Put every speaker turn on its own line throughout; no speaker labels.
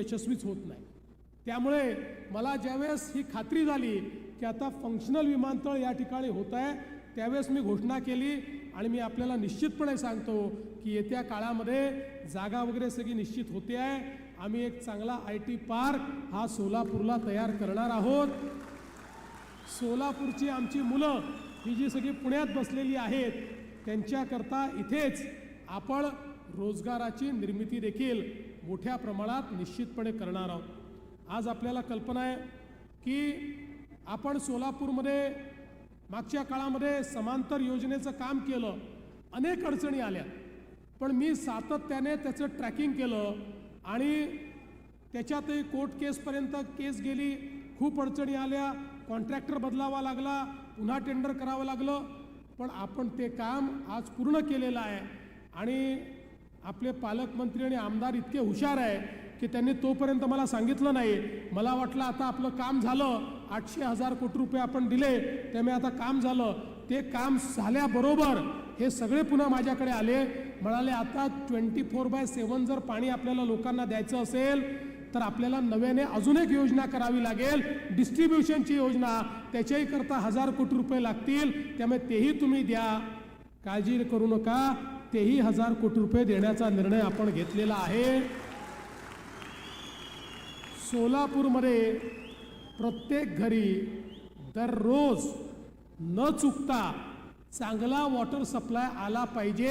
यशस्वीच होत नाही. त्यामुळे मला ज्यावेळेस ही खात्री झाली की आता फंक्शनल विमानतळ या ठिकाणी होत आहे त्यावेळेस मी घोषणा केली आणि मी आपल्याला निश्चितपणे सांगतो की येत्या काळामध्ये जागा वगैरे सगळी निश्चित होते आहे. आम्ही एक चांगला आय टी पार्क हा सोलापूरला तयार करणार आहोत. सोलापूरची आमची मुलं ही जी सगळी पुण्यात बसलेली आहेत त्यांच्याकरता इथेच आपण रोजगाराची निर्मिती देखील मोठ्या प्रमाणात निश्चितपणे करणार आहोत. आज आपल्याला कल्पना आहे की आपण सोलापूरमध्ये मागच्या काळामध्ये समांतर योजनेचं काम केलं अनेक अडचणी आल्या. पण मी सातत्याने त्याचं ट्रॅकिंग केलं आणि त्याच्यातही कोर्ट केसपर्यंत केस गेली. खूप अडचणी आल्या. कॉन्ट्रॅक्टर बदलावा लागला. पुन्हा टेंडर करावं लागलं. पण आपण ते काम आज पूर्ण केलेलं आहे. आणि आपले पालकमंत्री आणि आमदार इतके हुशार आहे की त्यांनी तोपर्यंत मला सांगितलं नाही. मला वाटलं आता आपलं काम झालं आठशे हजार कोटी रुपये आपण दिले त्यामुळे आता काम झालं. ते काम झाल्याबरोबर हे सगळे पुन्हा माझ्याकडे आले. म्हणाले आता ट्वेंटी फोर बाय सेवन जर पाणी आपल्याला लोकांना द्यायचं असेल तर आपल्याला नव्याने अजून एक योजना करावी लागेल. डिस्ट्रीब्युशनची योजना. त्याच्याही करता हजार कोटी रुपये लागतील. त्यामुळे तेही तुम्ही द्या. काळजी करू नका. तेही हजार कोटी रुपये देण्याचा निर्णय आपण घेतलेला आहे. सोलापूरमध्ये प्रत्येक घरी दररोज न चुकता चांगला वॉटर सप्लाय आला पाहिजे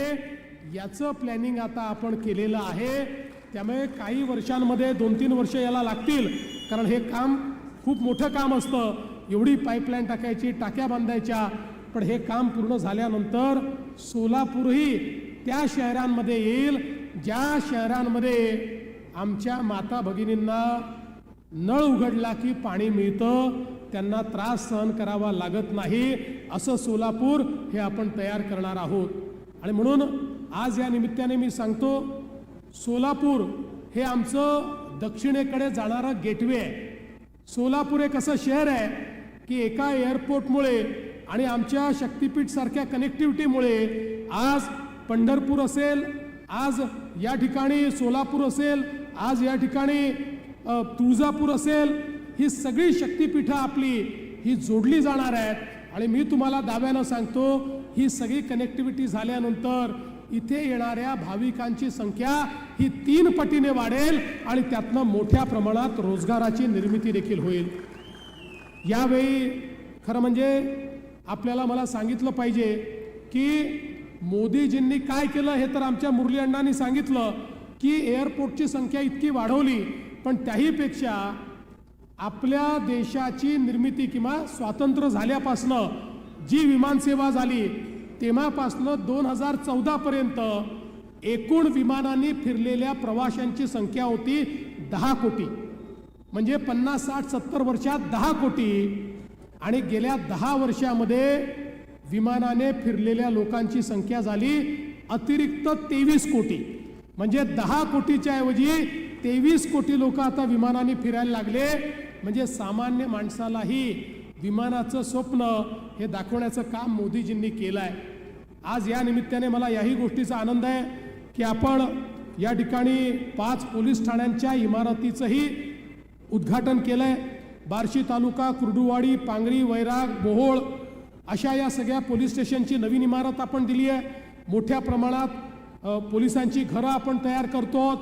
याचं प्लॅनिंग आता आपण केलेलं आहे. त्यामुळे काही वर्षांमध्ये दोन तीन वर्ष याला लागतील. कारण हे काम खूप मोठं काम असतं. एवढी पाईपलाईन टाकायची टाक्या बांधायच्या. पण हे काम पूर्ण झाल्यानंतर सोलापूरही त्या शहरांमध्ये येईल ज्या शहरांमध्ये आमच्या माता भगिनींना नळ उघडला की पाणी मिळतं त्यांना त्रास सहन करावा लागत नाही असं सोलापूर हे आपण तयार करणार आहोत. आणि म्हणून आज या निमित्ताने मी सांगतो सोलापूर हे आमचं दक्षिणेकडे जाणारं गेटवे आहे. सोलापूर एक असं शहर आहे की एका एअरपोर्टमुळे आणि आमच्या शक्तिपीठसारख्या कनेक्टिव्हिटीमुळे आज पंढरपूर असेल आज या ठिकाणी सोलापूर असेल आज या ठिकाणी तुळजापूर असेल ही सगळी शक्तीपीठं आपली ही जोडली जाणार आहेत. आणि मी तुम्हाला दाव्यानं सांगतो ही सगळी कनेक्टिव्हिटी झाल्यानंतर इथे येणाऱ्या भाविकांची संख्या ही तीन पटीने वाढेल आणि त्यातनं मोठ्या प्रमाणात रोजगाराची निर्मिती देखील होईल. यावेळी खरं म्हणजे आपल्याला मला सांगितलं पाहिजे की मोदीजींनी काय केलं हे तर आमच्या मुरली अण्णांनी सांगितलं की एअरपोर्टची संख्या इतकी वाढवली पण त्याहीपेक्षा आपल्या देशाची निर्मिती किंवा स्वातंत्र्य झाल्यापासनं जी विमानसेवा झाली तेव्हापासनं दोन हजार चौदापर्यंत एकूण विमानांनी फिरलेल्या प्रवाशांची संख्या होती दहा कोटी. म्हणजे पन्नास साठ सत्तर वर्षात दहा कोटी आणि गेल्या दहा वर्षामध्ये विमानाने फिरलेल्या लोकांची संख्या झाली अतिरिक्त तेवीस कोटी. म्हणजे दहा कोटीच्या ऐवजी तेवीस कोटी लोक आता विमानाने फिरायला लागले. म्हणजे सामान्य माणसालाही विमानाचं स्वप्न हे दाखवण्याचं काम मोदीजींनी केलं आहे आज या निमित्ताने मला याही गोष्टीचा आनंद आहे की आपण या ठिकाणी पाच पोलीस ठाण्यांच्या इमारतीचंही उद्घाटन केलं आहे बार्शी तालुका कुर्डुवाडी पांगरी वैराग बोहोळ अशा या सगळ्या पोलीस स्टेशनची नवीन इमारत आपण दिली आहे. मोठ्या प्रमाणात पोलिसांची घरं आपण तयार करतो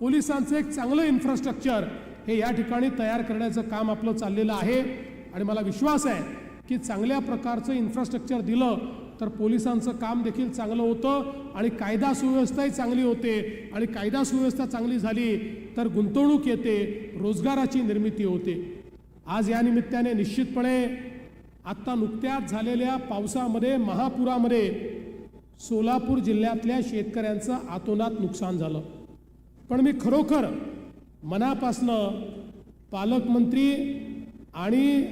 पोलिसांचं एक चांगलं इन्फ्रास्ट्रक्चर हे या ठिकाणी तयार करण्याचं काम आपलं चाललेलं आहे. आणि मला विश्वास आहे की चांगल्या प्रकारचं इन्फ्रास्ट्रक्चर दिलं तर पोलिसांचं काम देखील चांगलं होतं आणि कायदा सुव्यवस्थाही चांगली होते. आणि कायदा सुव्यवस्था चांगली झाली तर गुंतवणूक येते रोजगाराची निर्मिती होते. आज या निमित्ताने निश्चितपणे आत्ता नुकत्याच झालेल्या पावसामध्ये महापुरामध्ये सोलापूर जिल्ह्यातल्या शेतकऱ्यांचं आतोनात नुकसान झालं. पण मी खरोखर मनापासनं पालकमंत्री आणि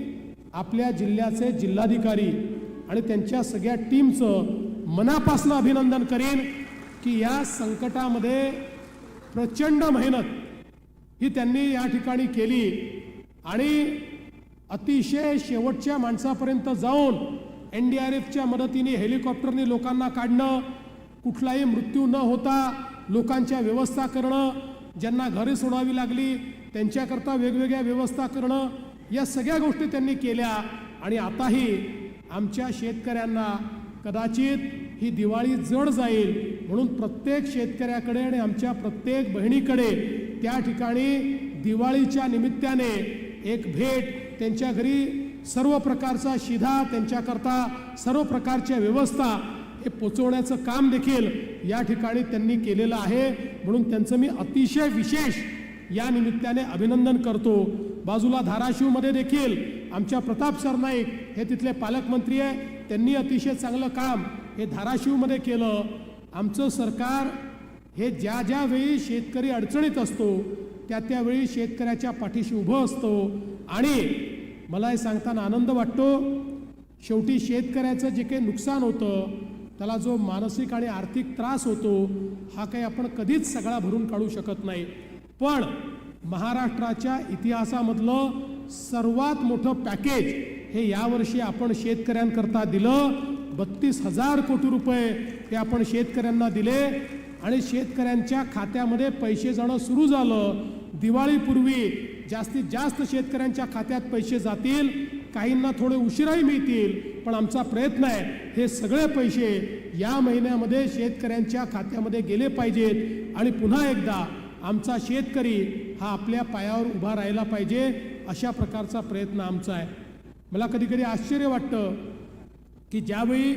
आपल्या जिल्ह्याचे जिल्हाधिकारी आणि त्यांच्या सगळ्या टीमचं मनापासनं अभिनंदन करीन की या संकटामध्ये प्रचंड मेहनत ही त्यांनी या ठिकाणी केली आणि अतिशय शेवटच्या माणसापर्यंत जाऊन एन डी आर एफच्या मदतीने हेलिकॉप्टरने लोकांना काढणं कुठलाही मृत्यू न होता लोकांच्या व्यवस्था करणं ज्यांना घरे सोडावी लागली त्यांच्याकरता वेगवेगळ्या व्यवस्था करणं या सगळ्या गोष्टी त्यांनी केल्या. आणि आताही आमच्या शेतकऱ्यांना कदाचित ही दिवाळी जड जाईल म्हणून प्रत्येक शेतकऱ्याकडे आणि आमच्या प्रत्येक बहिणीकडे त्या ठिकाणी दिवाळीच्या निमित्ताने एक भेट त्यांच्या घरी सर्व प्रकारचा शिधा त्यांच्याकरता सर्व प्रकारच्या व्यवस्था हे पोचवण्याचं काम देखील या ठिकाणी त्यांनी केलेलं आहे. म्हणून त्यांचं मी अतिशय विशेष या निमित्ताने अभिनंदन करतो. बाजूला धाराशिवमध्ये देखील आमच्या प्रताप सरनाईक हे तिथले पालकमंत्री आहे. त्यांनी अतिशय चांगलं काम हे धाराशिवमध्ये केलं. आमचं सरकार हे ज्या ज्यावेळी शेतकरी अडचणीत असतो त्या त्यावेळी शेतकऱ्याच्या पाठीशी उभं असतो. आणि मला हे सांगताना आनंद वाटतो शेवटी शेतकऱ्याचं जे काही नुकसान होतं त्याला जो मानसिक आणि आर्थिक त्रास होतो हा काही आपण कधीच सगळा भरून काढू शकत नाही. पण महाराष्ट्राच्या इतिहासामधलं सर्वात मोठं पॅकेज हे यावर्षी आपण शेतकऱ्यांकरता दिलं. बत्तीस हजार कोटी रुपये हे आपण शेतकऱ्यांना दिले आणि शेतकऱ्यांच्या खात्यामध्ये पैसे जाणं सुरू झालं. दिवाळीपूर्वी जास्तीत जास्त शेतकऱ्यांच्या खात्यात पैसे जातील काहींना थोडे उशिराही मिळतील पण आमचा प्रयत्न आहे हे सगळे पैसे या महिन्यामध्ये शेतकऱ्यांच्या खात्यामध्ये गेले पाहिजेत. आणि पुन्हा एकदा आमचा शेतकरी हा आपल्या पायावर उभा राहिला पाहिजे अशा प्रकारचा प्रयत्न आमचा आहे. मला कधी कधी आश्चर्य वाटतं की ज्यावेळी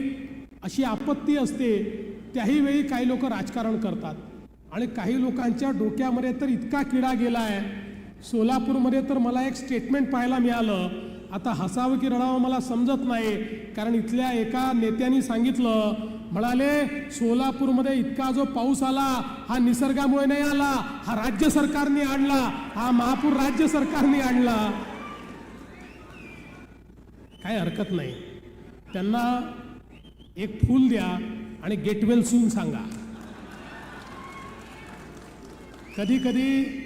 अशी आपत्ती असते त्याही वेळी काही लोक राजकारण करतात. आणि काही लोकांच्या डोक्यामध्ये तर इतका किडा गेला आहे सोलापूरमध्ये तर मला एक स्टेटमेंट पाहायला मिळालं. आता हसावं की रडावं मला समजत नाही. कारण इथल्या एका नेत्यांनी सांगितलं म्हणाले सोलापूरमध्ये इतका जो पाऊस आला हा निसर्गामुळे नाही आला. हा राज्य सरकारने आणला. हा महापूर राज्य सरकारने आणला. काय हरकत नाही. त्यांना एक फूल द्या आणि गेटवेल सून सांगा. कधी कधी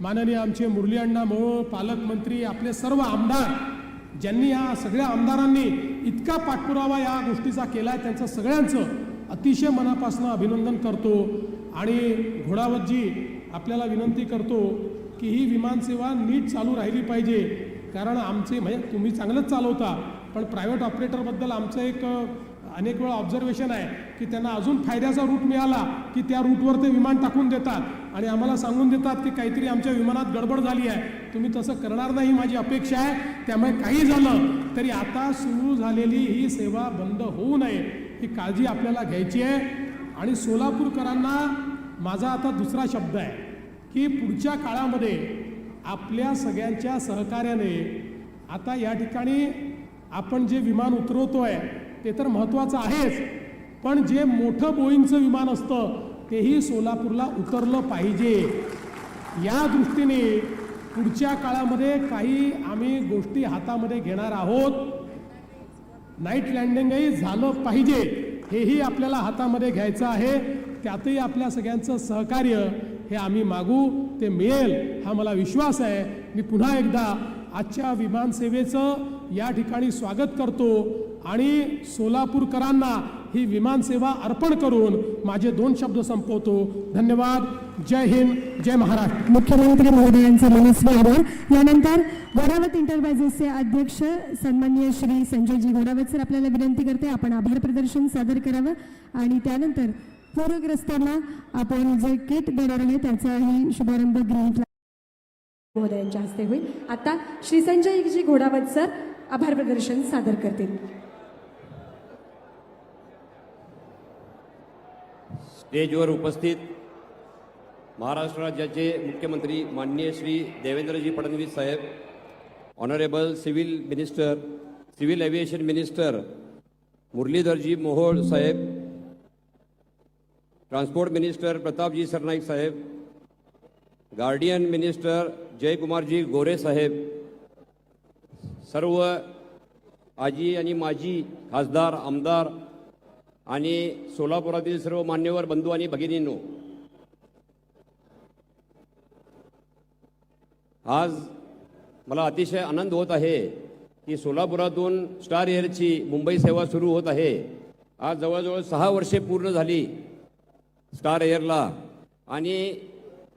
माननीय आमचे मुरली अण्णा मोहोळ पालकमंत्री आपले सर्व आमदार ज्यांनी या सगळ्या आमदारांनी इतका पाठपुरावा या गोष्टीचा केला आहे त्यांचं सगळ्यांचं अतिशय मनापासून अभिनंदन करतो. आणि घोडावतजी आपल्याला विनंती करतो की ही विमानसेवा नीट चालू राहिली पाहिजे. कारण आमचे म्हणजे तुम्ही चांगलंच चालवता पण प्रायव्हेट ऑपरेटरबद्दल आमचं एक अनेक वेळा ऑब्झर्वेशन आहे की त्यांना अजून फायद्याचा रूट मिळाला की त्या रूटवर ते विमान टाकून देतात. आणि आम्हाला सांगून देतात की काहीतरी आमच्या विमानात गडबड झाली आहे. तुम्ही तसं करणार नाही ही माझी अपेक्षा आहे. त्यामुळे काही झालं तरी आता सुरू झालेली ही सेवा बंद होऊ नये ही काळजी आपल्याला घ्यायची आहे. आणि सोलापूरकरांना माझा आता दुसरा शब्द आहे की पुढच्या काळामध्ये आपल्या सगळ्यांच्या सहकार्याने आता या ठिकाणी आपण जे विमान उतरवतो आहे ते तर महत्त्वाचं आहेच. पण जे मोठं बोईंगचं विमान असतं तेही सोलापूरला उतरलं पाहिजे. या दृष्टीने पुढच्या काळामध्ये काही आम्ही गोष्टी हातामध्ये घेणार आहोत. नाईट लँडिंगही झालं पाहिजे हेही आपल्याला हातामध्ये घ्यायचं आहे. त्यातही आपल्या सगळ्यांचं सहकार्य हे आम्ही मागू ते मिळेल हा मला विश्वास आहे. मी पुन्हा एकदा आजच्या विमानसेवेचं या ठिकाणी स्वागत करतो. आणि सोलापूरकरांना ही विमानसेवा अर्पण करून माझे दोन शब्द संपवतो. धन्यवाद. जय हिंद. जय महाराष्ट्र.
मुख्यमंत्री महोदयांचे मनस्वी आभार. यानंतर गोडावत इंटरप्राइजेसचे अध्यक्ष सन्मान्य श्री संजयजी घोडावत सर आपल्याला विनंती करते आपण आभार प्रदर्शन सादर करावं. आणि त्यानंतर पूरग्रस्तांना आपण जे किट देणार आहे त्याचाही शुभारंभ ग्रीन महोदयांच्या हस्ते होईल. आता श्री संजयजी घोडावत सर आभार प्रदर्शन सादर करतील.
स्टेजवर उपस्थित महाराष्ट्र राज्याचे मुख्यमंत्री माननीय श्री देवेंद्रजी फडणवीस साहेब honourable civil minister civil aviation minister Muralidharji Mohol साहेब ट्रान्सपोर्ट मिनिस्टर प्रतापजी सरनाईक साहेब गार्डियन मिनिस्टर जयकुमारजी गोरे साहेब सर्व आजी आणि माजी खासदार आमदार आणि सोलापुरातील सर्व मान्यवर बंधू आणि भगिनींनो आज मला अतिशय आनंद होत आहे की सोलापुरातून स्टार एअरची मुंबई सेवा सुरू होत आहे. आज जवळजवळ सहा वर्षे पूर्ण झाली स्टार एअरला आणि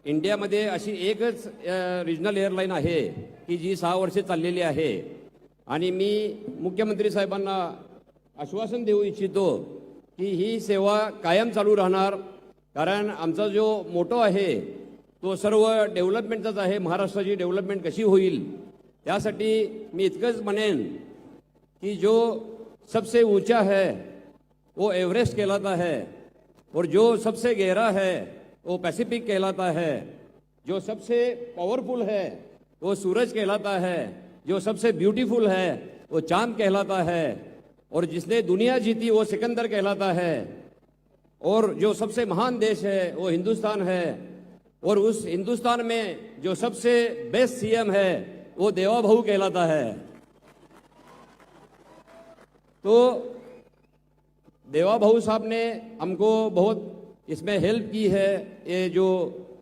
इंडियामध्ये अशी एकच रिजनल एअरलाईन आहे की जी सहा वर्षे चाललेली आहे. आणि मी मुख्यमंत्री साहेबांना आश्वासन देऊ इच्छितो की ही सेवा कायम चालू राहणार, कारण आमचा जो मोटो आहे तो सर्व डेव्हलपमेंटचाच आहे. महाराष्ट्राची डेव्हलपमेंट कशी होईल त्यासाठी मी इतकंच म्हणेन कि जो सबसे ऊँचा है, वो एवरेस्ट कहलाता है. और जो सबसे गहरा है, वो पैसिफिक कहलाता है. जो सबसे पावरफुल है, वो सूरज कहलाता है. जो सबसे ब्यूटीफुल है, वो चाँद कहलाता है. और जिसने दुनिया जीती वो सिकंदर कहलाता है। और जो सबसे महान देश है, वो हिंदुस्तान है। और उस हिंदुस्तान में जो सबसे बेस्ट सीएम है, वो देवा भाऊ कहलाता है। तो देवा भाऊ साहब ने हमको बहुत इसमें हेल्प की है, ये जो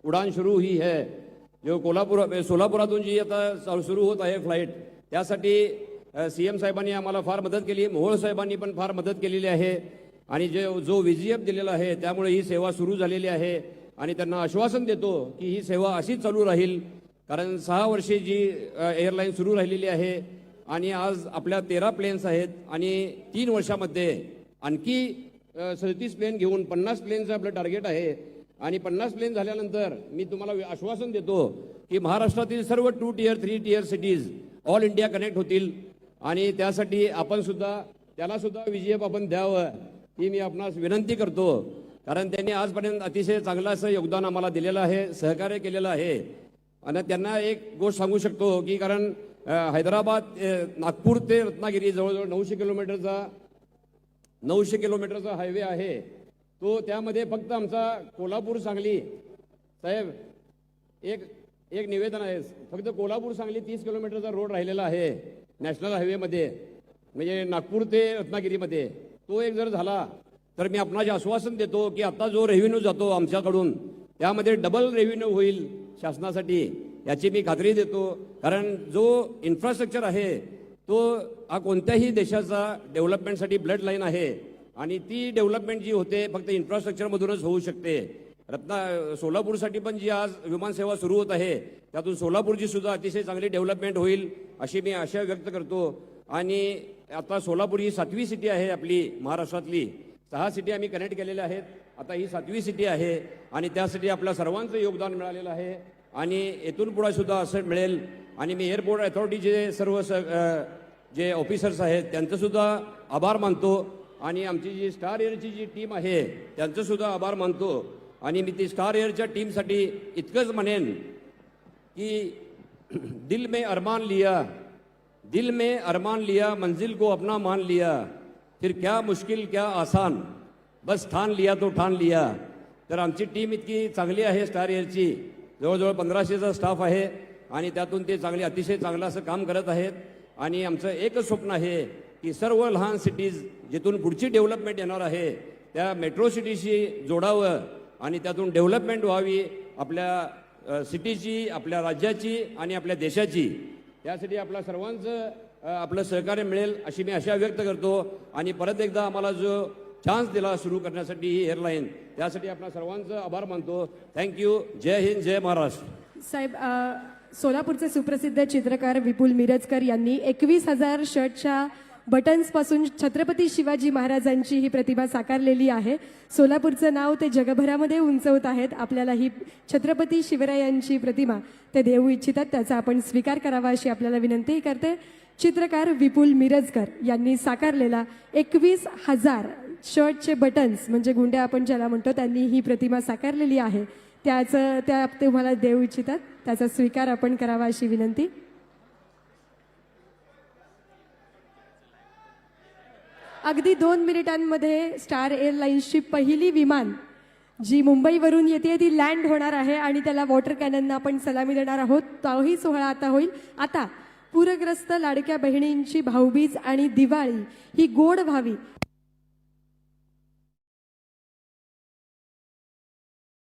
उडान सुरू हुई है, जो कोल्हापूर सोलापुरातून जी आता सुरू होत आहे फ्लाईट त्यासाठी सी एम साहेबांनी आम्हाला फार मदत केली. मोहोळ साहेबांनी पण फार मदत केलेली आहे. आणि जे जो व्ही एफ दिलेला आहे त्यामुळे ही सेवा सुरू झालेली आहे. आणि त्यांना आश्वासन देतो की ही सेवा अशीच चालू राहील. कारण सहा वर्षे जी एअरलाईन सुरू राहिलेली आहे आणि आज आपल्या तेरा प्लेन्स आहेत आणि तीन वर्षामध्ये आणखी सदतीस प्लेन घेऊन पन्नास प्लेनचं आपलं टार्गेट आहे. आणि पन्नास प्लेन झाल्यानंतर मी तुम्हाला आश्वासन देतो की महाराष्ट्रातील सर्व two tier three tier cities all India connect होतील. आणि त्यासाठी आपण सुद्धा त्याला सुद्धा विजय आपण द्यावं ही मी आपणास विनंती करतो. कारण त्यांनी आजपर्यंत अतिशय चांगलं असं योगदान आम्हाला दिलेलं आहे सहकार्य केलेलं आहे. आणि त्यांना एक गोष्ट सांगू शकतो की कारण हैदराबाद नागपूर ते रत्नागिरी जवळजवळ नऊशे किलोमीटरचा नऊशे किलोमीटरचा हायवे आहे. तो त्यामध्ये फक्त आमचा कोल्हापूर सांगली साहेब एक एक निवेदन आहे. फक्त कोल्हापूर सांगली तीस किलोमीटरचा रोड राहिलेला आहे. नॅशनल हायवेमध्ये म्हणजे नागपूर ते रत्नागिरीमध्ये तो एक जर झाला तर मी आपणाचे आश्वासन देतो की आता जो रेव्हेन्यू जातो आमच्याकडून त्यामध्ये डबल रेव्हेन्यू होईल शासनासाठी याची मी खात्री देतो. कारण जो इन्फ्रास्ट्रक्चर आहे तो हा कोणत्याही देशाचा डेव्हलपमेंटसाठी ब्लड लाईन आहे. आणि ती डेव्हलपमेंट जी होते फक्त इन्फ्रास्ट्रक्चरमधूनच होऊ शकते. रत्ना सोलापूरसाठी पण जी आज विमानसेवा सुरू होत आहे त्यातून सोलापूरची सुद्धा अतिशय चांगली डेव्हलपमेंट होईल अशी मी आशा व्यक्त करतो. आणि आता सोलापूर ही सातवी सिटी आहे आपली महाराष्ट्रातली. सहा सिटी आम्ही कनेक्ट केलेल्या आहेत. आता ही सातवी सिटी आहे आणि त्यासाठी आपल्या सर्वांचं योगदान मिळालेलं आहे. आणि येथून पुढे सुद्धा असं मिळेल. आणि मी एअरपोर्ट अथॉरिटीचे सर्व स जे ऑफिसर्स आहेत त्यांचंसुद्धा आभार मानतो. आणि आमची जी स्टार एअरची जी टीम आहे त्यांचंसुद्धा आभार मानतो. आणि मी ती स्टार एअरच्या टीमसाठी इतकंच म्हणेन की दिल में अरमान लिया दिल में अरमान लिया मंजिल को अपना मान लिया फिर क्या मुश्किल क्या आसान बस ठान लिया तो ठान लिया. तर आमची टीम इतकी चांगली आहे स्टार एअरची जवळजवळ पंधराशेचा स्टाफ आहे आणि त्यातून ते चांगले अतिशय चांगलं असं काम करत आहेत. आणि आमचं एकच स्वप्न आहे की सर्व लहान सिटीज जिथून पुढची डेव्हलपमेंट येणार आहे त्या मेट्रो सिटीशी जोडावं. आणि त्यातून डेव्हलपमेंट व्हावी आपल्या सिटीची आपल्या राज्याची आणि आपल्या देशाची. त्यासाठी आपल्या सर्वांचं आपलं सहकार्य मिळेल अशी मी आशा व्यक्त करतो. आणि परत एकदा आम्हाला जो चान्स दिला सुरू करण्यासाठी ही एअरलाईन त्यासाठी आपल्या सर्वांचं आभार मानतो. थँक्यू जय हिंद जय महाराष्ट्र.
साहेब सोलापूरचे सुप्रसिद्ध चित्रकार विपुल मिरजकर यांनी एकवीस हजार शर्टच्या बटन्सपासून छत्रपती शिवाजी महाराजांची ही प्रतिभा साकारलेली आहे. सोलापूरचं नाव ते जगभरामध्ये उंचवत आहेत. आपल्याला ही छत्रपती शिवरायांची प्रतिमा ते देऊ इच्छितात. त्याचा आपण स्वीकार करावा अशी आपल्याला विनंती करते. चित्रकार विपुल मिरजकर यांनी साकारलेला एकवीस हजार शर्टचे बटन्स म्हणजे गुंड्या आपण ज्याला म्हणतो त्यांनी ही प्रतिमा साकारलेली आहे. त्याचं त्या तुम्हाला देऊ इच्छितात. त्याचा स्वीकार आपण करावा अशी विनंती. अगदी दोन मिनिटांमध्ये स्टार एअरलाइन्सची पहिली विमान जी मुंबईवरून येते ती लँड होणार आहे आणि त्याला वॉटर कॅनननं आपण सलामी देणार आहोत. तोही सोहळा आता होईल. आता पूरग्रस्त लाडक्या बहिणींची भाऊबीज आणि दिवाळी ही गोड व्हावी